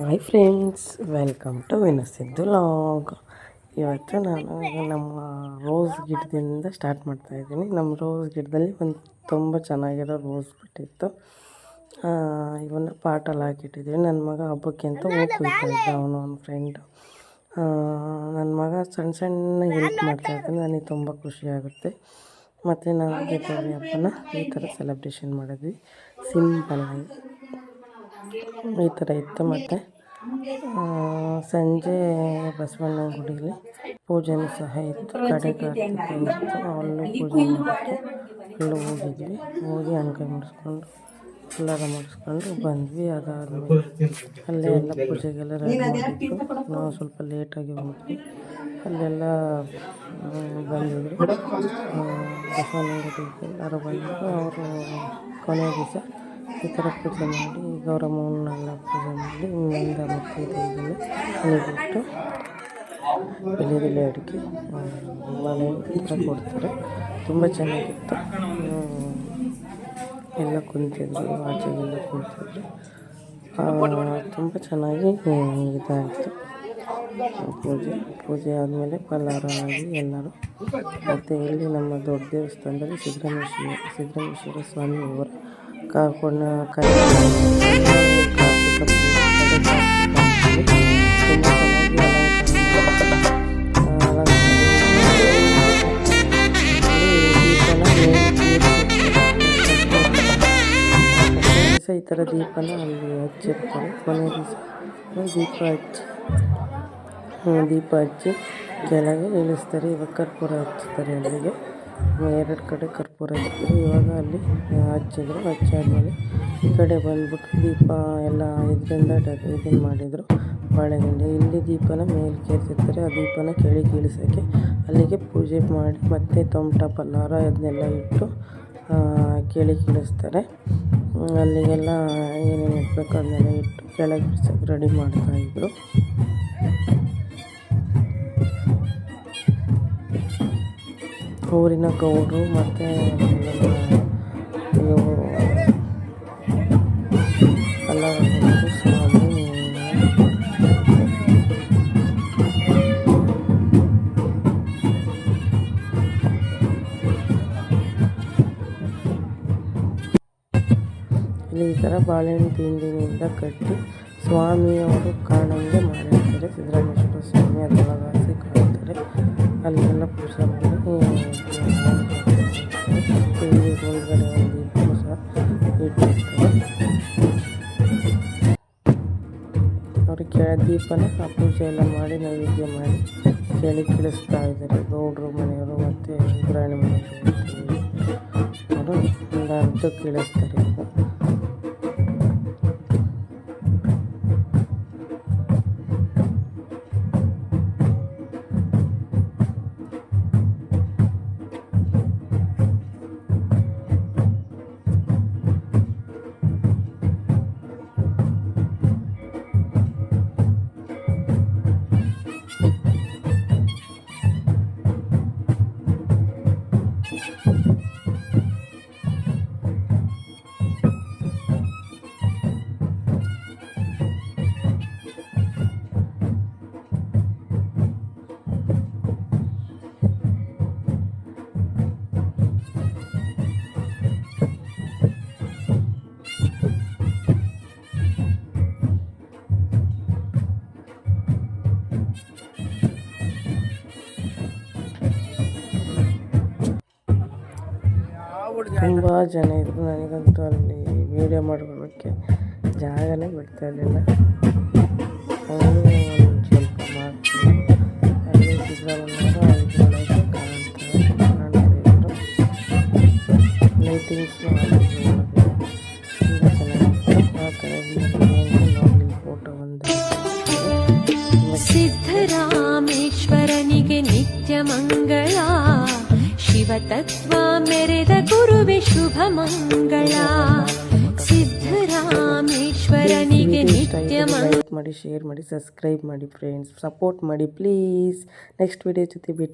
Hi friends, welcome to Vinasiddu log. ಇವತ್ತು ನಾನು ನಮ್ಮ ರೋಸ್ ಗಿಡದಿಂದ ಸ್ಟಾರ್ಟ್ ಮಾಡ್ತಾ ಇದ್ದೀನಿ. ನಮ್ಮ ರೋಸ್ ಗಿಡದಲ್ಲಿ ಒಂದು ತುಂಬ ಚೆನ್ನಾಗಿರೋ ರೋಸ್ ಬಿಟ್ಟಿತ್ತು. ಇವನ್ನ ಪಾಟಲ್ಲಿ ಹಾಕಿಟ್ಟಿದ್ದೀವಿ. ನನ್ನ ಮಗ ಹಬ್ಬಕ್ಕೆ ಅಂತ ಹೋಗ್ತಾ ಇದ್ದ ಅವನು, ಅವನ ಫ್ರೆಂಡು ನನ್ನ ಮಗ ಸಣ್ಣ ಸಣ್ಣ ಹೆಲ್ಪ್ ಮಾಡ್ತಾ ಇದ್ದಾನೆ. ನನಗೆ ತುಂಬ ಖುಷಿಯಾಗುತ್ತೆ ಮತ್ತು ನಾವು ದೀಪಾವಳಿ ಹಬ್ಬನ ಈ ಥರ ಸೆಲೆಬ್ರೇಷನ್ ಮಾಡಿದ್ವಿ. ಸಿಂಪಲ್ಲಾಗಿ ಈ ಥರ ಇತ್ತು ಮತ್ತು. ಸಂಜೆ ಬಸವಣ್ಣನ ಗುಡಿಯಲ್ಲಿ ಪೂಜೆನೂ ಸಹ ಇತ್ತು. ಕಡೆ ಇತ್ತು. ಅಲ್ಲೂ ಪೂಜೆ ಮಾಡೋಕ್ಕೆ ಅಲ್ಲೂ ಹೋಗಿದ್ವಿ. ಹೋಗಿ ಅಣ್ಕಾಯಿ ಮಾಡಿಸ್ಕೊಂಡು ಎಲ್ಲರ ಮಾಡಿಸ್ಕೊಂಡು ಬಂದ್ವಿ. ಅದಾದಮೇಲೆ ಅಲ್ಲೇ ಎಲ್ಲ ಪೂಜೆಗೆಲ್ಲ ರೆಡಿ ನಾವು ಸ್ವಲ್ಪ ಲೇಟಾಗಿ ಹೋದ್ವಿ. ಅಲ್ಲೆಲ್ಲ ಬಂದಿದ್ರು. ಬಸವಣ್ಣ ಗುಡಿಗೆ ಎಲ್ಲರೂ ಬಂದರು ಅವರು ಕೊನೆ ದಿವಸ ಈ ಥರ ಪೂಜೆ ಮಾಡಿ ಗೌರಮ್ಮನ್ನೆಲ್ಲ ಪೂಜೆ ಮಾಡಿ ಇನ್ನೊಂದು ಮತ್ತು ಇದನ್ನು ಮನೆಗಿಟ್ಟು ಬೆಳೆದೆಲೆ ಅಡಿಕೆ ಮನೆ ಕೊಡ್ತಾರೆ. ತುಂಬ ಚೆನ್ನಾಗಿತ್ತು. ಎಲ್ಲ ಕುಂತಿದ್ರು, ಆಚೆಗೆಲ್ಲ ಕುಂತಿದ್ರು. ತುಂಬ ಚೆನ್ನಾಗಿ ಇದಾಯಿತು. ಪೂಜೆ ಪೂಜೆ ಆದಮೇಲೆ ಫಲಹಾರ ಆಗಿ ಎಲ್ಲರೂ ಮತ್ತು ಇಲ್ಲಿ ನಮ್ಮ ದೊಡ್ಡ ದೇವಸ್ಥಾನದಲ್ಲಿ ಸಿದ್ದರಾಮೇಶ್ವರ ಸಿದ್ದರಾಮೇಶ್ವರ ಸ್ವಾಮಿ ಅವರ ಕಾಕೊಂಡ ಕೈ ಈ ಥರ ದೀಪನ ಅಲ್ಲಿ ಹಚ್ಚಿರ್ತಾರೆ ಕೊನೆ ದಿವಸ ದೀಪ ಹಚ್ಚಿ ದೀಪ ಹಚ್ಚಿ ಕೆಳಗೆ ಇಳಿಸ್ತಾರೆ ಇವಾಗ ಕರ್ಪೂರ ಹಚ್ತಾರೆ ಅಲ್ಲಿಗೆ ಎರಡು ಕಡೆ ಕರ್ಪೂರ ಹಚ್ಚಿದ್ರು ಇವಾಗ ಅಲ್ಲಿ ಹಚ್ಚಿದ್ರು. ಹಚ್ಚಾದ್ಮೇಲೆ ಈ ಕಡೆ ಬಂದ್ಬಿಟ್ಟು ದೀಪ ಎಲ್ಲ ಇದರಿಂದ ಇದನ್ನು ಮಾಡಿದರು. ಬಾಳೆದಿಂದ ಇಲ್ಲಿ ದೀಪನ ಮೇಲಕ್ಕೆ ಎತ್ತಿರ್ತಾರೆ ಆ ದೀಪನ ಕೆಳಗೆ ಇಳಿಸೋಕ್ಕೆ ಅಲ್ಲಿಗೆ ಪೂಜೆ ಮಾಡಿ ಮತ್ತೆ ತೊಮಟ ಪಲ್ಲಾರ ಅದನ್ನೆಲ್ಲ ಇಟ್ಟು ಕೆಳಗೆ ಇಳಿಸ್ತಾರೆ. ಅಲ್ಲಿಗೆಲ್ಲ ಏನೇನು ಇಡಬೇಕು ಅದನ್ನೆಲ್ಲ ಇಟ್ಟು ಕೆಳಗೆ ಇಳಿಸೋಕೆ ರೆಡಿ ಮಾಡ್ತಾಯಿದ್ರು ಊರಿನ ಗೌಡರು ಮತ್ತು ಎಲ್ಲ ಸ್ವಾಮಿ ಈ ಥರ ಬಾಳೆಹಣ್ಣು ತಿಂಡಿನಿಂದ ಕಟ್ಟಿ ಸ್ವಾಮಿಯವರು ಕಾಣಂಗೆ ಮಾಡಿರ್ತಾರೆ. ಸಿದ್ದರಾಮೇಶ್ವರ ಸ್ವಾಮಿ ಅದರೊಳಗಾಸಿ ಕಾಣ್ತಾರೆ. ಅಲ್ಲೆಲ್ಲ ಪೂಜೆ ಮಾಡಿ ಒಳಗಡೆ ಒಂದು ಇಬ್ಬರು ಸಹ ಇಟ್ಟಿರ್ತಾರೆ ಅವರು ಕೆಳ ದೀಪನ ಆ ಪೂಜೆ ಎಲ್ಲ ಮಾಡಿ ನೈವೇದ್ಯ ಮಾಡಿ ಕೆಳಗೆ ಕಿಳಿಸ್ತಾ ಇದ್ದಾರೆ ಗೌಡ್ರು ಮನೆಯವರು ಮತ್ತು ಉಗ್ರಾಣಿ ಮನೆಯವರು ಅವರು ಒಂದು ಅರ್ಧಕ್ಕೆ ಇಳಿಸ್ತಾರೆ ತುಂಬ ಜನ ಇದ್ದರು ನನಗಂತೂ ಅಲ್ಲಿ ವೀಡಿಯೋ ಮಾಡ್ಕೊಳ್ಳೋಕ್ಕೆ ಜಾಗನೇ ಬಿಡ್ತಾ ಇರಲಿಲ್ಲ. ಅವರು ಒಂದು ಸ್ವಲ್ಪ ಮಾಡ್ತೀನಿ ಅಲ್ಲಿ ಕಾಣ್ತಾರೆ ಕಾಣ್ತಾ ಲೈಟಿಂಗ್ಸ್ ತುಂಬ ಚೆನ್ನಾಗಿತ್ತು. ಆ ಥರ ಫೋಟೋ ಒಂದು ಸಿದ್ದರಾಮೇಶ್ವರನಿಗೆ ನಿತ್ಯ ಮಂಗಳ. ಮೆರೆದ ಗುರುವೆ ಶುಭ ಮಂಗಳ. ಸಿದ್ಧರಾಮೇಶ್ವರನಿಗೆ ನಿತ್ಯ ಲೈಕ್ ಮಾಡಿ ಶೇರ್ ಮಾಡಿ ಸಬ್ಸ್ಕ್ರೈಬ್ ಮಾಡಿ ಫ್ರೆಂಡ್ಸ್ ಸಪೋರ್ಟ್ ಮಾಡಿ ಪ್ಲೀಸ್ ನೆಕ್ಸ್ಟ್ ವಿಡಿಯೋ ಜೊತೆ ಬಿಟ್ಟು